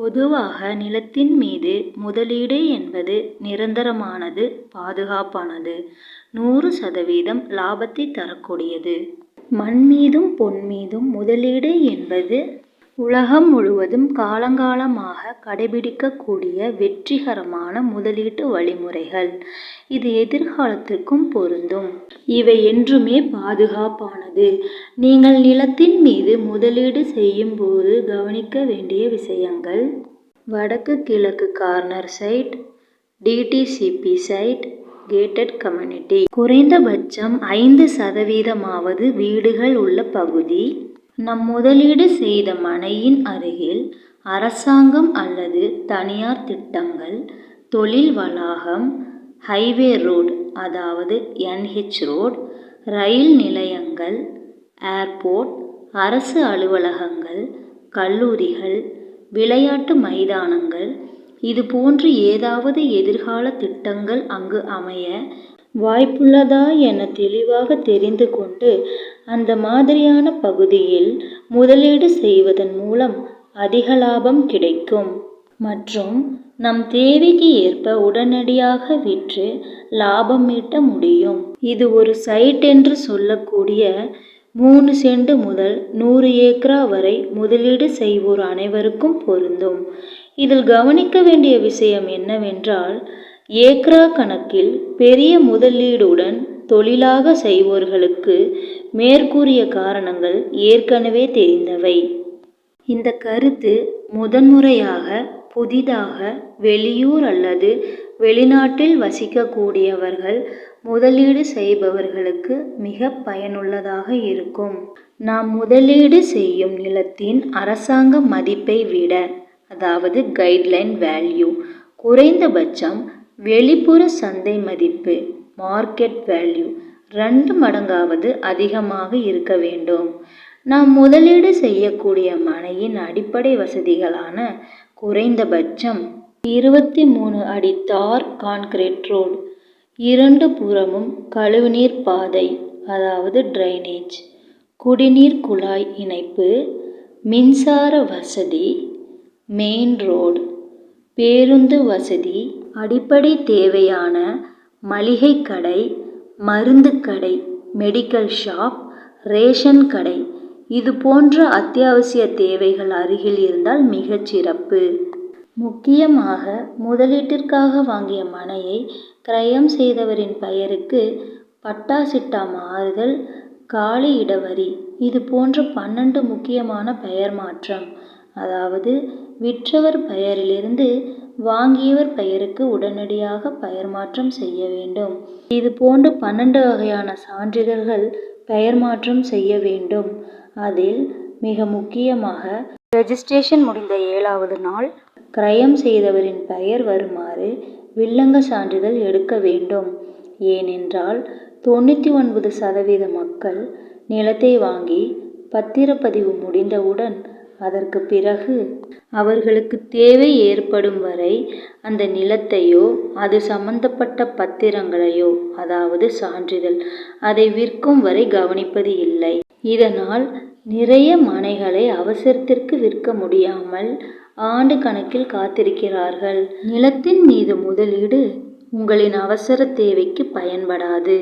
பொதுவாக நிலத்தின் மீது முதலீடு என்பது நிரந்தரமானது பாதுகாப்பானது நூறு சதவீதம் லாபத்தை தரக்கூடியது. மண் மீதும் பொன் மீதும் முதலீடு என்பது உலகம் முழுவதும் காலங்காலமாக கடைபிடிக்கக்கூடிய வெற்றிகரமான முதலீட்டு வழிமுறைகள். இது எதிர்காலத்திற்கும் பொருந்தும். இவை என்றுமே பாதுகாப்பானது. நீங்கள் நிலத்தின் மீது முதலீடு செய்யும் போது கவனிக்க வேண்டிய விஷயங்கள் வடக்கு கிழக்கு corner side DTCP side gated community. குறைந்தபட்சம் ஐந்து சதவீதமாவது வீடுகள் உள்ள பகுதி. நம் முதலீடு செய்த மனையின் அருகில் அரசாங்கம் அல்லது தனியார் திட்டங்கள் தொழில் வளாகம் ஹைவே ரோடு அதாவது என்ஹெச் ரோட் ரோடு ரயில் நிலையங்கள் ஏர்போர்ட் அரசு அலுவலகங்கள் கல்லூரிகள் விளையாட்டு மைதானங்கள் இது போன்று ஏதாவது எதிர்கால திட்டங்கள் அங்கு அமைய வாய்ப்புள்ளதா என தெளிவாக தெரிந்து கொண்டு அந்த மாதிரியான பகுதியில் முதலீடு செய்வதன் மூலம் அதிக லாபம் கிடைக்கும். மற்றும் நம் தேவைக்கு ஏற்ப உடனடியாக விற்று லாபம் ஈட்ட முடியும். இது ஒரு சைட் என்று சொல்லக்கூடிய மூணு செண்டு முதல் நூறு ஏக்கரா வரை முதலீடு செய்வோர் அனைவருக்கும் பொருந்தும். இதில் கவனிக்க வேண்டிய விஷயம் என்னவென்றால் ஏக்ரா கணக்கில் பெரிய முதலீடுடன் தொழிலாக செய்வோர்களுக்கு மேற்கூறிய காரணங்கள் ஏற்கனவே தெரிந்தவை. இந்த கருத்து முதன்முறையாக புதிதாக வெளியூர் அல்லது வெளிநாட்டில் வசிக்கக்கூடியவர்கள் முதலீடு செய்பவர்களுக்கு மிக பயனுள்ளதாக இருக்கும். நாம் முதலீடு செய்யும் நிலத்தின் அரசாங்க மதிப்பை விட அதாவது கைட்லைன் வேல்யூ குறைந்தபட்சம் வெளிப்புற சந்தை மதிப்பு மார்க்கெட் வேல்யூ ரெண்டு மடங்காவது அதிகமாக இருக்க வேண்டும். நாம் முதலீடு செய்யக்கூடிய மனையின் அடிப்படை வசதிகளான குறைந்தபட்சம் இருபத்தி மூணு அடி தார் கான்கிரீட் ரோடு இரண்டு புறமும் கழிவுநீர் பாதை அதாவது டிரைனேஜ் குடிநீர் குழாய் இணைப்பு மின்சார வசதி மெயின் ரோடு பேருந்து வசதி அடிப்படை தேவையான மளிகை கடை மருந்து கடை மெடிக்கல் ஷாப் ரேஷன் கடை. இது போன்ற அத்தியாவசிய தேவைகள் அருகில் இருந்தால் மிகச் சிறப்பு. முக்கியமாக முதலீட்டிற்காக வாங்கிய மனையை கிரயம் செய்தவரின் பெயருக்கு பட்டா சிட்டா மாறுதல் காலி இடவரி. இது போன்ற பன்னெண்டு முக்கியமான பெயர் மாற்றம். அதாவது விற்றவர் பெயரிலிருந்து வாங்கியவர் பெயருக்கு உடனடியாக பெயர் மாற்றம் செய்ய வேண்டும். இது போன்று பன்னெண்டு வகையான சான்றிதழ்கள் பெயர் மாற்றம் செய்ய வேண்டும். அதில் மிக முக்கியமாக ரெஜிஸ்ட்ரேஷன் முடிந்த ஏழாவது நாள் கிரயம் செய்தவரின் பெயர் வருமாறு வில்லங்க சான்றிதழ் எடுக்க வேண்டும். ஏனென்றால் தொண்ணூற்றி ஒன்பது சதவீத மக்கள் நிலத்தை வாங்கி பத்திரப்பதிவு முடிந்தவுடன் அதற்கு பிறகு அவர்களுக்கு தேவை ஏற்படும் வரை அந்த நிலத்தையோ அது சம்பந்தப்பட்ட பத்திரங்களையோ அதாவது சான்றிதழ் அதை விற்கும் வரை கவனிப்பது இல்லை. இதனால் நிறைய மனைகளை அவசரத்திற்கு விற்க முடியாமல் ஆண்டு கணக்கில் காத்திருக்கிறார்கள். நிலத்தின் மீது முதலீடு உங்களின் அவசர தேவைக்கு பயன்படாது.